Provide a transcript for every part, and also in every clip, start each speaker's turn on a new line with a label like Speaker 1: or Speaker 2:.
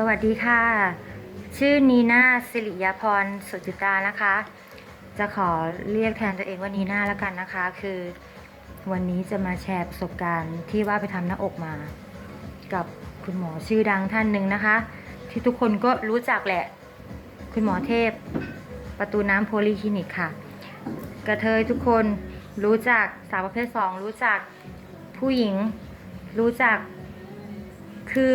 Speaker 1: สวัสดีค่ะ ชื่อนีนาสิริยาพรสุจิตานะคะ จะขอเรียกแทนตัวเองว่านีนาแล้วกันนะคะ คือวันนี้จะมาแชร์ประสบการณ์ที่ว่าไปทำหน้าอกมา กับคุณหมอชื่อดังท่านหนึ่งนะคะ ที่ทุกคนก็รู้จักแหละ คุณหมอเทพ ประตูน้ำโพลีคลินิกค่ะ กระเทยทุกคนรู้จักสาวประเภทสองรู้จักผู้หญิงรู้จักคือ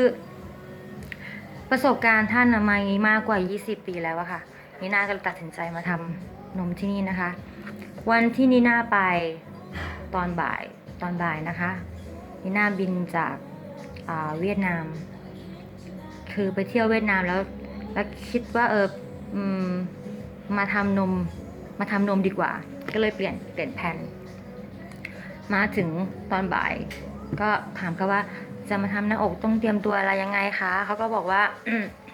Speaker 1: ประสบการณ์ท่านมามากกว่า 20 ปีแล้วอะค่ะนีน่าก็เลยตัดสินใจมาทำนมที่นี่นะคะ วันที่นีน่าไปตอนบ่ายตอนบ่ายนะคะนีน่าบินจากเวียดนาม คือไปเที่ยวเวียดนามแล้ว แล้วคิดว่าเออมมาทำนมมาทำนมดีกว่า ก็เลยเปลี่ยนเปลี่ยนแผนมาถึงตอนบ่าย ก็ถามเขาว่า จะมาทำหน้าอกต้องเตรียมตัวอะไรยังไงคะเขาก็บอกว่า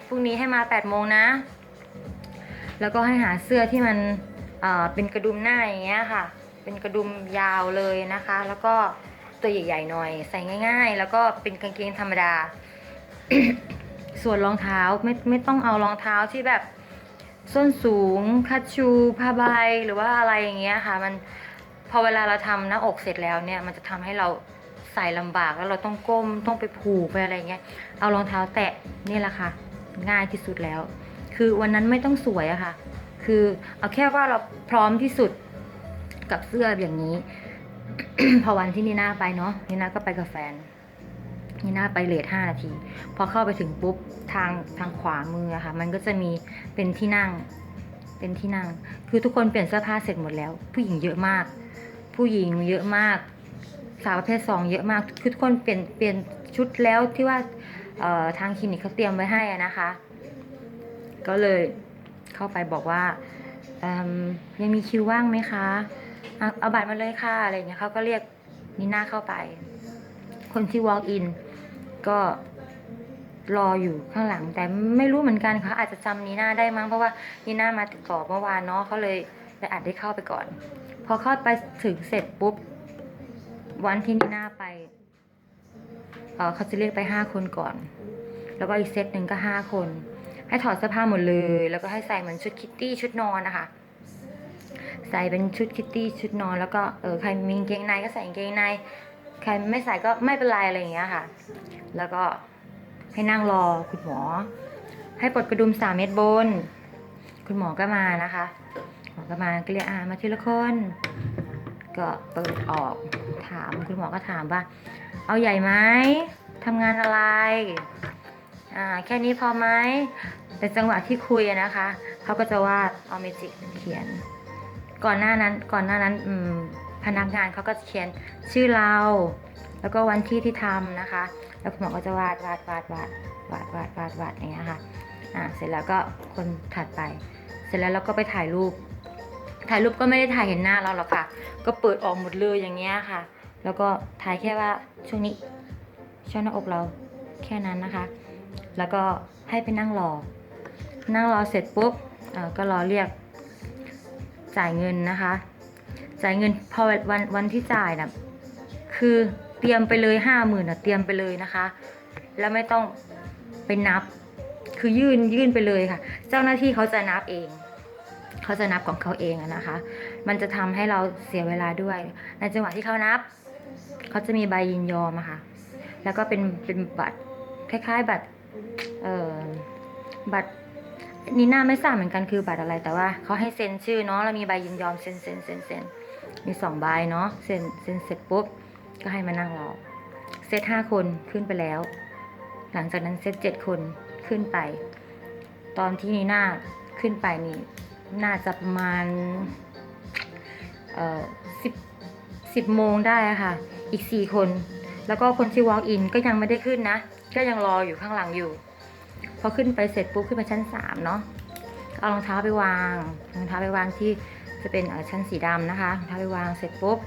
Speaker 1: พรุ่งนี้ให้มา8โมงนะ แล้วก็ให้หาเสื้อที่มันเป็นกระดุมหน้าอย่างเงี้ยค่ะ เป็นกระดุมยาวเลยนะคะ แล้วก็ตัวใหญ่ๆหน่อย ใส่ง่าย ๆ แล้วก็เป็นกางเกงธรรมดา ส่วนรองเท้าไม่ไม่ต้องเอารองเท้าที่แบบส้นสูงคัชชูผ้าใบหรือว่าอะไรอย่างเงี้ยค่ะ มันพอเวลาเราทำหน้าอกเสร็จแล้วเนี่ย มันจะทำให้เรา ใส่ลำบากแล้วเราต้องก้มต้องไปผูกไปอะไรเงี้ย เอารองเท้าแตะนี่แหละค่ะ ง่ายที่สุดแล้ว คือวันนั้นไม่ต้องสวยอะค่ะ คือเอาแค่ว่าเราพร้อมที่สุดกับเสื้ออย่างนี้ พอวันที่นีน่าไปเนาะนีน่าก็ไปกับแฟนนี่น่าไปเลทห้านาที พอเข้าไปถึงปุ๊บทางทางขวามืออะค่ะ มันก็จะมีเป็นที่นั่ง เป็นที่นั่ง คือทุกคนเปลี่ยนเสื้อผ้าเสร็จหมดแล้ว ผู้หญิงเยอะมาก ผู้หญิงเยอะมาก สาวประเภทสองเยอะมากคือทุกคนเปลี่ยนเปลี่ยนชุดแล้วที่ว่าทางคลินิกเขาเตรียมไว้ให้นะคะ ก็เลยเข้าไปบอกว่ายังมีคิวว่างไหมคะเอาเอาบัตรมาเลยค่ะอะไรอย่างเงี้ยเขาก็เรียกนิน่าเข้าไป คนที่ walk in ก็รออยู่ข้างหลัง แต่ไม่รู้เหมือนกันค่ะอาจจะจำนีน่าได้มั้งเพราะว่านีน่ามาติดต่อเมื่อวานเนาะเขาเลยเลยอาจได้เข้าไปก่อน พอเข้าไปถึงเสร็จปุ๊บ วันที่นีน่าไปเออเขาจะเรียกไปห้าคนก่อน แล้วก็อีกเซตหนึ่งก็ห้าคน ให้ถอดเสื้อผ้าหมดเลย แล้วก็ให้ใส่เหมือนชุดคิตตี้ชุดนอนนะคะ ใส่เป็นชุดคิตตี้ชุดนอน แล้วก็เออใครมีกางเกงในก็ใส่กางเกงใน ใครไม่ใส่ก็ไม่เป็นไรอะไรอย่างเงี้ยค่ะ แล้วก็ให้นั่งรอคุณหมอ ให้ปลดกระดุมสามเม็ดบน คุณหมอก็มานะคะ หมอก็มาก็เรียกอ่ามาทีละคน ก็เปิดออกถามคุณหมอก็ถามว่า เอาใหญ่ไหมทำงานอะไรอ่าแค่นี้พอไหมแต่จังหวะที่คุยนะคะเขาก็จะวาดเอาเมจิกเขียน ก่อนหน้านั้นก่อนหน้านั้นพนักงานเขาก็เขียนชื่อเรา แล้วก็วันที่ที่ทำนะคะ แล้วคุณหมอก็จะวาดวาดวาดวาดวาดวาดวาดวาดอย่างเงี้ยค่ะอ่าเสร็จแล้วก็คนถัดไป เสร็จแล้วเราก็ไปถ่ายรูป ถ่ายรูปก็ไม่ได้ถ่ายเห็นหน้าเราหรอกค่ะ ก็เปิดออกหมดเลยอย่างเงี้ยค่ะ แล้วก็ถ่ายแค่ว่าช่วงนี้ช่วงหน้าอกเราแค่นั้นนะคะ แล้วก็ให้ไปนั่งรอ นั่งรอเสร็จปุ๊บก็รอเรียกจ่ายเงินนะคะ จ่ายเงินพอวันวันที่จ่ายนะคือเตรียมไปเลยห้าหมื่นอะเตรียมไปเลยนะคะ แล้วไม่ต้องไปนับ คือยื่นยื่นไปเลยค่ะ เจ้าหน้าที่เขาจะนับเอง เขาจะนับของเขาเองนะคะ มันจะทำให้เราเสียเวลาด้วย ในจังหวะที่เขานับ เขาจะมีใบยินยอมอะค่ะ แล้วก็เป็นเป็นบัตรคล้ายๆ บัตรเอ่อบัตรนี่น้าไม่ทราบเหมือนกันคือบัตรอะไร แต่ว่าเขาให้เซ็นชื่อเนาะแล้วมีใบยินยอมเซ็นเซ็นเซ็นเซ็นมีสองใบเนาะเซ็นเซ็นเสร็จปุ๊บก็ให้มานั่งรอเซตห้าคนขึ้นไปแล้ว หลังจากนั้นเซตเจ็ดคนขึ้นไป ตอนที่นีน่าขึ้นไปนี่ น่าจะประมาณเอ่อสิบสิบโมงได้ค่ะ อีกสี่คน แล้วก็คนที่ walk in ก็ยังไม่ได้ขึ้นนะ ก็ยังรออยู่ข้างหลังอยู่ พอขึ้นไปเสร็จปุ๊บขึ้นไปชั้นสามเนาะเอารองเท้าไปวางรองเท้าไปวางที่จะเป็นเอ่อชั้นสีดำนะคะรองเท้าไปวางเสร็จปุ๊บ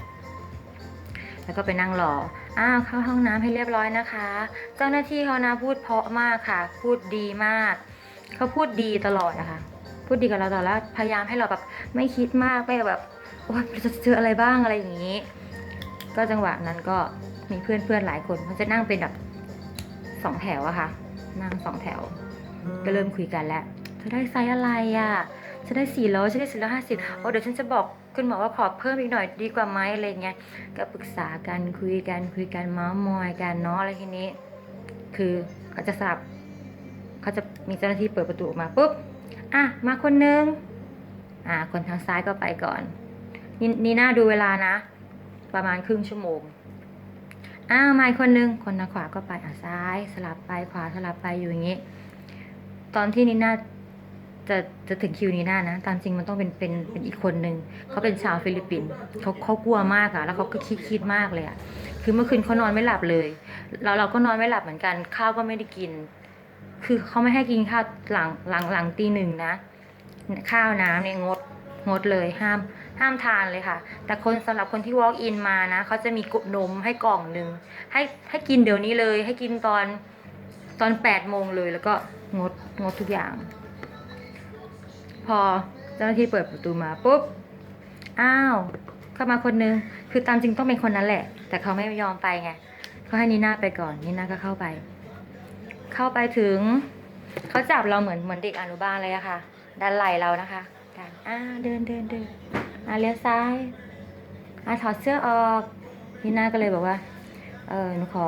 Speaker 1: แล้วก็ไปนั่งรอ อ้าวเข้าห้องน้ำให้เรียบร้อยนะคะ เจ้าหน้าที่เขานะพูดเพราะมากค่ะ พูดดีมาก เขาพูดดีตลอดนะคะ พูดดีกับเราตลอดแล้วพยายามให้เราแบบไม่คิดมากไม่แบบโอ๊ยจะเจออะไรบ้างอะไรอย่างนี้ ก็จังหวะนั้นก็มีเพื่อนเพื่อนๆหลายคนเขาจะนั่งเป็นแบบสองแถวอะค่ะ นั่งสองแถว ก็เริ่มคุยกันแล้วเธอได้ไซส์อะไรอะฉันได้สี่ร้อยฉันได้สี่ร้อยห้าสิบโอ้เดี๋ยวฉันจะบอกคุณหมอว่าขอเพิ่มอีกหน่อยดีกว่าไหมอะไรเงี้ย ก็ปรึกษากันคุยกันคุยกันเมาส์มอยกันเนาะอะไรทีนี้ คือเขาจะสับเขาจะมีเจ้าหน้าที่เปิดประตูออกมาปุ๊บ อะ มาคนนึง อะคนทางซ้ายก็ไปก่อน นี่นี่น่าดูเวลานะ ประมาณครึ่งชั่วโมงอ้ามาคนนึง คนทางขวาก็ไป อะซ้าย สลับไปขวาสลับไปอยู่อย่างนี้ ตอนที่นีน่าจะจะถึงคิวนีน่านะ ตามจริงมันต้องเป็นเป็นเป็นอีกคนนึง เขาเป็นชาวฟิลิปปินส์เขาเขากลัวมากอะแล้วเขาก็คิดคิดมากเลยอะคือเมื่อคืนเขานอนไม่หลับเลยเราเราก็นอนไม่หลับเหมือนกัน ข้าวก็ไม่ได้กิน คือเขาไม่ให้กินข้าวหลังหลังหลังตีหนึ่งนะ ข้าวน้ำเนี่ยงดงดเลยห้ามห้ามทานเลยค่ะ แต่คนสำหรับคนที่ walk in มานะเขาจะมีกุนมให้กล่องหนึ่งให้ให้กินเดี๋ยวนี้เลย ให้กินตอนตอนแปดโมงเลยแล้วก็งดงดทุกอย่าง พอเจ้าหน้าที่เปิดประตูมาปุ๊บอ้าวเข้ามาคนนึงคือตามจริงต้องเป็นคนนั้นแหละ แต่เขาไม่ยอมไปไงเขาให้นีน่าไปก่อนนีน่าก็เข้าไป เข้าไปถึง เขาจับเราเหมือนเหมือนเด็กอนุบาลเลยอะค่ะ ดันไหลเรานะคะกันอ่าเดินเดินเดินอ่าเลี้ยวซ้ายอ่าถอดเสื้อออกนีน่าก็เลยบอกว่า เออหนูขอ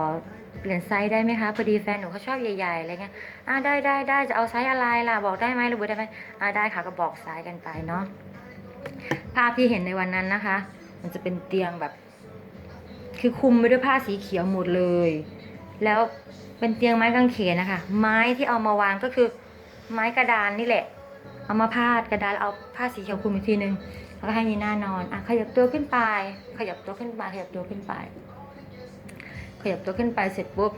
Speaker 1: เปลี่ยนไซส์ได้ไหมคะพอดีแฟนหนูเขาชอบใหญ่ๆอะไรเงี้ยอ่าได้ได้ได้จะเอาไซส์อะไรล่ะบอกได้ไหมหรือบอกได้ไหมอ่าได้ค่ะก็บอกไซส์กันไปเนาะภาพที่เห็นในวันนั้นนะคะ มันจะเป็นเตียงแบบ คือคุมไปด้วยผ้าสีเขียวหมดเลย แล้วเป็นเตียงไม้กางเขนนะคะ ไม้ที่เอามาวางก็คือ ไม้กระดานนี่แหละ เอามาพาดกระดานแล้วเอาผ้าสีเขียวคลุมอีกทีนึงแล้วก็ให้นีหน่านอนอะขยับตัวขึ้นไป ขยับตัวขึ้นไปขยับตัวขึ้นไป ขยับตัวขึ้นไปเสร็จปุ๊บ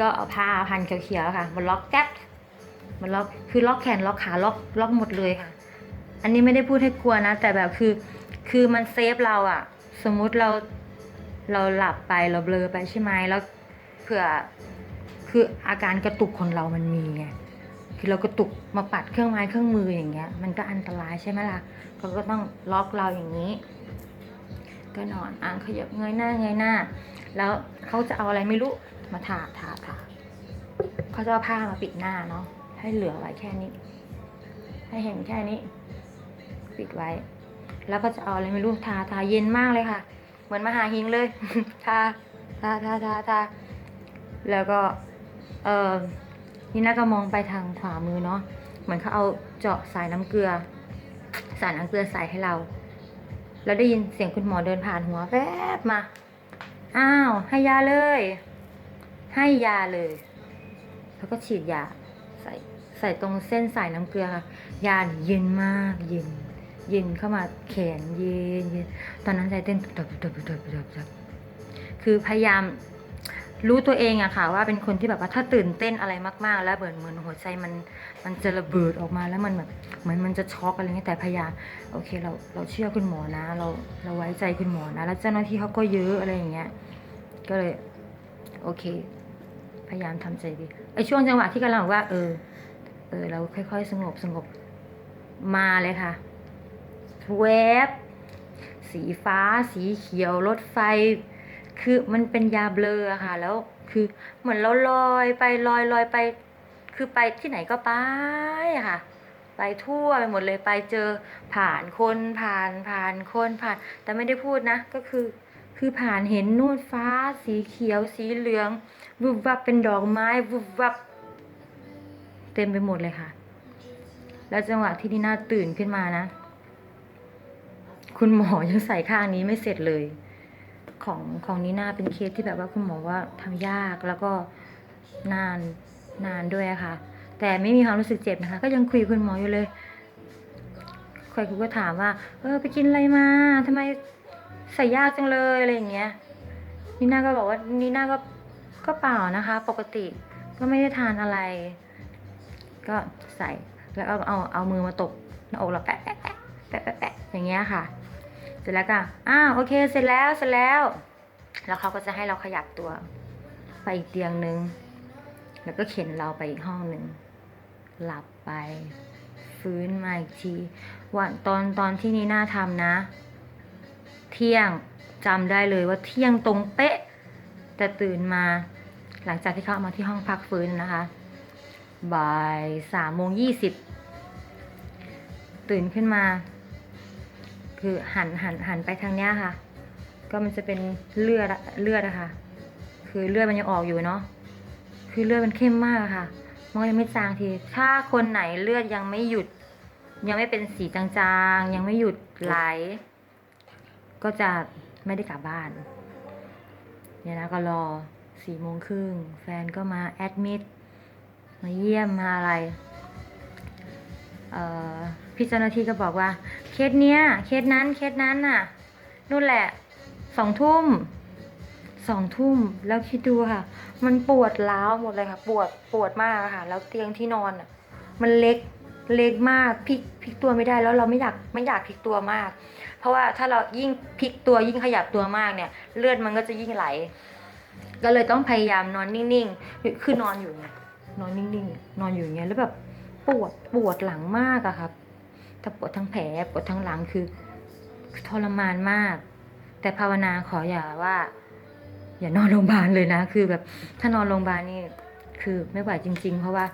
Speaker 1: ก็เอาผ้าพันเขียวๆค่ะมันล็อกแก๊บมันล็อกคือล็อกแขนล็อกขาล็อกล็อกหมดเลยค่ะ อันนี้ไม่ได้พูดให้กลัวนะ แต่แบบคือคือมันเซฟเราอะสมมุติเราเราหลับไปเราเบลอไปใช่ไหมแล้ว ผื่อคืออาการกระตุกคนเรามันมีไงคือเรากระตุกมาปัดเครื่องไม้เครื่องมืออย่างเงี้ย มันก็อันตรายใช่ไหมล่ะเขาก็ต้องล็อกเราอย่างนี้ ก็นอนอ่างขยับเงยหน้าเงยหน้า แล้วเขาจะเอาอะไรไม่รู้มาทาทาทาเขาจะเอาผ้ามาปิดหน้าเนาะให้เหลือไว้แค่นี้ ให้เห็นแค่นี้ ปิดไว้ แล้วก็จะเอาอะไรไม่รู้ทาทาเย็นมากเลยค่ะ เหมือนมหาหิงเลย ทาทาทาทาทา แล้วก็เออนี่น่าก็มองไปทางขวามือเนาะเหมือนเขาเอาเจาะสายน้ำเกลือ สายน้ำเกลือใส่ให้เราแล้วได้ยินเสียงคุณหมอเดินผ่านหัวแวบมา อ้าว ให้ยาเลย ให้ยาเลย แล้วก็ฉีดยาใส่ใส่ตรงเส้นสายน้ำเกลือค่ะยาเย็นมากเย็นเย็นเข้ามาแขนเย็นเย็นตอนนั้นใจเต้นตับตับตับตับตับตับคือพยายาม รู้ตัวเองอะค่ะ ว่าเป็นคนที่แบบว่าถ้าตื่นเต้นอะไรมากๆ แล้วเหมือนเหมือนหัวใจมันมันจะระเบิดออกมาแล้วมันแบบเหมือนมันจะช็อกอะไรเงี้ยแต่พยายามโอเคเราเราเชื่อคุณหมอนะ เราเราไว้ใจคุณหมอนะ แล้วเจ้าหน้าที่เขาก็เยอะอะไรอย่างเงี้ยก็เลยโอเค พยายามทำใจดีไอช่วงจังหวะที่กำลังบอกว่า เออเออเราค่อยๆ สงบสงบมาเลยค่ะเวบสีฟ้า สีเขียวรถไฟ คือมันเป็นยาเบลออะค่ะ แล้วคือเหมือนเราลอยไปลอยลอยไป คือไปที่ไหนก็ไปอะค่ะ ไปทั่วไปหมดเลยไปเจอผ่านคนผ่านผ่านคนผ่าน แต่ไม่ได้พูดนะ ก็คือ คือผ่านเห็นนู่นฟ้า สีเขียว สีเหลืองวุบวับเป็นดอกไม้วุบวับ เต็มไปหมดเลยค่ะ แล้วจังหวะที่นีน่าตื่นขึ้นมานะ คุณหมอยังใส่ข้างนี้ไม่เสร็จเลย ของของนีน่าเป็นเคสที่แบบว่าคุณหมอว่าทำยากแล้วก็นานนานด้วยค่ะ แต่ไม่มีความรู้สึกเจ็บนะคะ ก็ยังคุยกับคุณหมออยู่เลยคอยคุณก็ถามว่า เออไปกินอะไรมาทำไมใส่ยากจังเลยอะไรอย่างเงี้ยนีน่าก็บอกว่านีน่าก็ก็เปล่านะคะ ปกติก็ไม่ได้ทานอะไร ก็ใส่แล้วเอาเอาเอามือมาตบหน้าอกเราแปะแปะแปะแปะแปะแปะอย่างเงี้ยค่ะ เสร็จแล้วก็อ้าวโอเค เสร็จแล้วเสร็จแล้ว แล้วเขาก็จะให้เราขยับตัว ไปอีกเตียงหนึ่งแล้วก็เข็นเราไปอีกห้องหนึ่งหลับไป ฟื้นมาอีกที วันตอนตอนที่นีน่าทำนะ เที่ยงจำได้เลยว่าเที่ยงตรงเป๊ะ แต่ตื่นมา หลังจากที่เขาเอามาที่ห้องพักฟื้นนะคะบ่ายสามโมงยี่สิบตื่นขึ้นมา คือหันหันหันไปทางเนี้ยค่ะ ก็มันจะเป็นเลือดอะเลือดอะค่ะ คือเลือดมันยังออกอยู่เนาะคือเลือดมันเข้มมากค่ะมันก็ยังไม่จางที ถ้าคนไหนเลือดยังไม่หยุด ยังไม่เป็นสีจางๆ ยังไม่หยุดไหล ก็จะไม่ได้กลับบ้าน เนี่ยนะก็รอสี่โมงครึ่งแฟนก็มาแอดมิดมาเยี่ยมมาอะไร พี่เจ้าหน้าที่ก็บอกว่า เคสเนี้ย เคสนั้น เคสนั้นน่ะ นู่นแหละ สองทุ่ม สองทุ่ม แล้วคิดดูค่ะ มันปวดร้าวหมดเลยค่ะ ปวด ปวดมากค่ะ แล้วเตียงที่นอนอะ มันเล็ก เล็กมาก พลิก พลิกตัวไม่ได้ แล้วเราไม่อยาก ไม่อยากพลิกตัวมาก เพราะว่าถ้าเรายิ่งพลิกตัวยิ่งขยับตัวมากเนี่ย เลือดมันก็จะยิ่งไหล ก็เลยต้องพยายามนอนนิ่งๆ คือนอนอยู่ไงนอนนิ่งๆ นอนอยู่อย่างเงี้ย แล้วแบบ ปวดปวดหลังมากอะครับถ้าปวดทั้งแผลปวดทั้งหลังคือทรมานมาก แต่ภาวนาขออย่าว่า อย่านอนโรงพยาบาลเลยนะ คือแบบถ้านอนโรงพยาบาลนี่คือไม่ไหวจริง ๆ เพราะว่า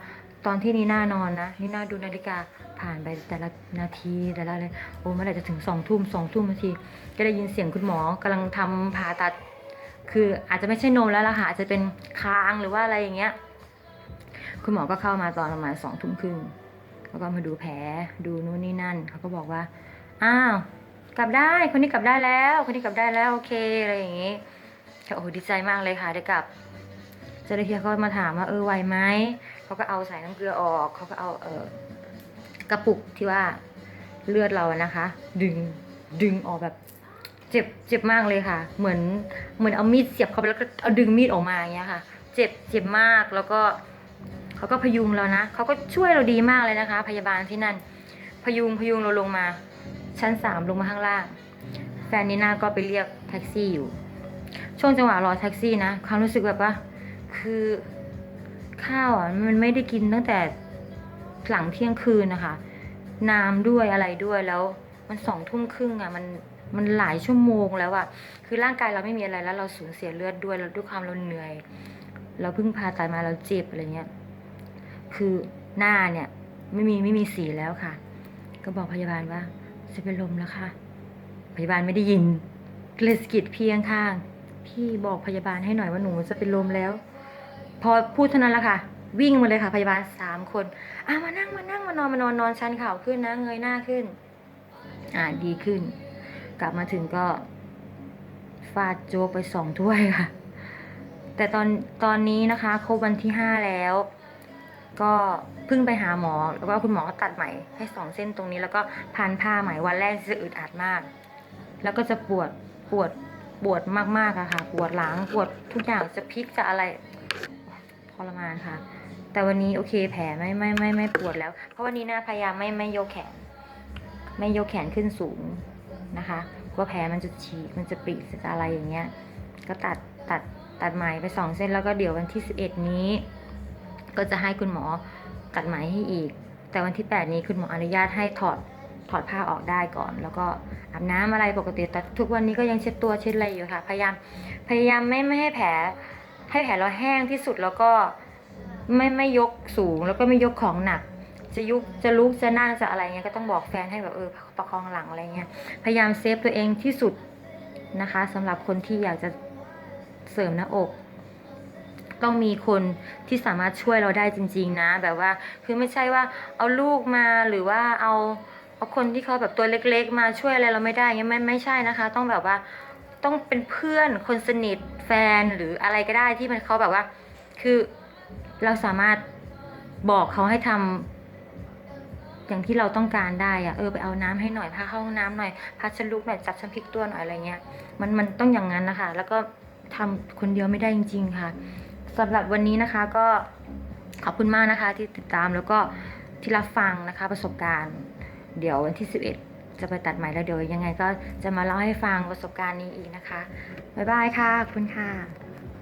Speaker 1: ตอนที่นี่น่านอนนะนี่น่าดูนาฬิกาผ่านไปแต่ละนาทีแต่ละเลยโอ้เมื่อไหร่จะถึงสองทุ่มสองทุ่มนาทีก็ได้ยินเสียงคุณหมอกำลังทำผ่าตัด คืออาจจะไม่ใช่นมแล้วล่ะค่ะอาจจะเป็นคางหรือว่าอะไรอย่างเงี้ย คุณหมอก็เข้ามาตอนประมาณสองทุ่มครึ่งแล้วก็มาดูแผลดูนู่นนี่นั่น เขาก็บอกว่า อ้าว กลับได้ คนนี้กลับได้แล้ว คนนี้กลับได้แล้วโอเคอะไรอย่างงี้ก็โอ้โหดีใจมากเลยค่ะได้กลับเจ้าหน้าที่เขามาถามว่าเออไหวไหมเขาก็เอาสายน้ำเกลือออกเขาก็เอาเออกระปุกที่ว่าเลือดเรานะคะ ดึงดึงออกแบบเจ็บเจ็บมากเลยค่ะ เหมือนเหมือนเอามีดเสียบเข้าไปแล้วก็เอาดึงมีดออกมาอย่างเงี้ยค่ะ เจ็บเจ็บมากแล้วก็ เขาก็พยุงเรานะเขาก็ช่วยเราดีมากเลยนะคะ พยาบาลที่นั่น พยุงพยุงเราลงมา ชั้นสามลงมาข้างล่าง แฟนนีน่าก็ไปเรียกแท็กซี่อยู่ ช่วงจังหวะรอแท็กซี่นะความรู้สึกแบบว่าคือข้าวอะมันไม่ได้กินตั้งแต่หลังเที่ยงคืนนะคะ น้ำด้วยอะไรด้วยแล้ว มันสองทุ่มครึ่งอะมันมันหลายชั่วโมงแล้วอะคือร่างกายเราไม่มีอะไรแล้วเราสูญเสียเลือดด้วยแล้วด้วยความเราเหนื่อย เราเพิ่งผ่าตัดมาเราเจ็บอะไรเงี้ย คือหน้าเนี่ย ไม่มีไม่มีสีแล้วค่ะ ก็บอกพยาบาลว่าจะเป็นลมแล้วค่ะ พยาบาลไม่ได้ยินเลยสกิดเพียงข้าง พี่บอกพยาบาลให้หน่อยว่าหนูจะเป็นลมแล้ว พอพูดเท่านั้นละค่ะ วิ่งมาเลยค่ะ พยาบาลสามคนอะมานั่งมานั่งมานอนมานอนนอนชันเข่าขึ้นนะเงยหน้าขึ้น อ่าดีขึ้น กลับมาถึงก็ฟาดโจไปสองถ้วยค่ะ แต่ตอนตอนนี้นะคะครบวันที่ห้าแล้ว ก็เพิ่งไปหาหมอแล้วก็คุณหมอก็ตัดไหมให้สองเส้นตรงนี้ แล้วก็พันผ้าไหมวันแรกจะอึดอัดมาก แล้วก็จะปวดปวดปวดมากๆอะค่ะ ปวดหลังปวดทุกอย่างจะพลิกจะอะไรทรมานค่ะ แต่วันนี้โอเคแผลไม่ไม่ไม่ไม่ปวดแล้ว เพราะวันนี้นะพยายามไม่ไม่ยกแขน ไม่ยกแขนขึ้นสูงนะคะกลัวแผลมันจะฉีกมันจะปริจะอะไรอย่างเงี้ย ก็ตัดตัดตัดไหมไปสองเส้นแล้วก็เดี๋ยววันที่สิบเอ็ดนี้ ก็จะให้คุณหมอตัดไหมให้อีก แต่วันที่แปดนี้คุณหมออนุญาตให้ถอดถอดผ้าออกได้ก่อน แล้วก็อาบน้ำอะไรปกติแต่ทุกวันนี้ก็ยังเช็ดตัวเช็ดอะไรอยู่ค่ะ พยายามพยายามไม่ไม่ให้แผล ให้แผลเราแห้งที่สุดแล้วก็ไม่ไม่ยกสูงแล้วก็ไม่ยกของหนัก จะยุกจะลุกจะนั่งจะอะไรเงี้ยก็ต้องบอกแฟนให้แบบเออประคองหลังอะไรเงี้ยพยายามเซฟตัวเองที่สุดนะคะสำหรับคนที่อยากจะเสริมหน้าอก ต้องมีคนที่สามารถช่วยเราได้จริง ๆ นะ แบบว่าคือไม่ใช่ว่าเอาลูกมาหรือว่าเอาเอาคนที่เขาแบบตัวเล็ก ๆ มาช่วยอะไรเราไม่ได้เงี้ยไม่ไม่ใช่นะคะ ต้องแบบว่าต้องเป็นเพื่อนคนสนิทแฟนหรืออะไรก็ได้ที่มันเขาแบบว่า คือเราสามารถบอกเขาให้ทำอย่างที่เราต้องการได้อะเออไปเอาน้ำให้หน่อยพาเข้าห้องน้ำหน่อยพาฉันลุกหน่อยจับฉันพลิกตัวหน่อยอะไรเงี้ยมันมันต้องอย่างนั้นนะคะ แล้วก็ทำคนเดียวไม่ได้จริง ๆ ค่ะ สำหรับวันนี้นะคะก็ขอบคุณมากนะคะที่ติดตามแล้วก็ที่รับฟังนะคะประสบการณ์ เดี๋ยววันที่ 11 จะไปตัดใหม่แล้วเดี๋ยวยังไงก็จะมาเล่าให้ฟังประสบการณ์นี้อีกนะคะ บ๊ายบายค่ะ ขอบคุณค่ะ